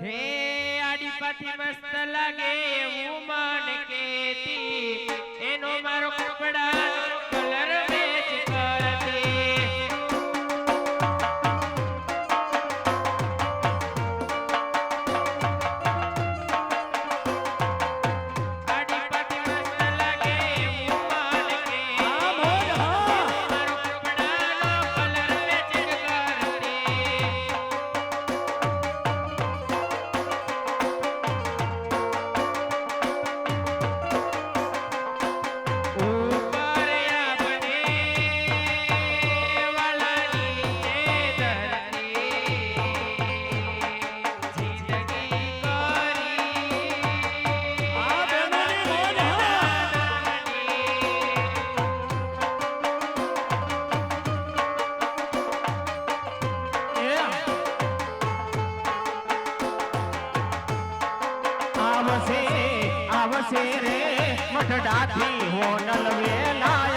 હે આડી પાટી મસ્ત લાગે એવું કે આવશે આવશે રે મઢડાથી હોનલ વેલા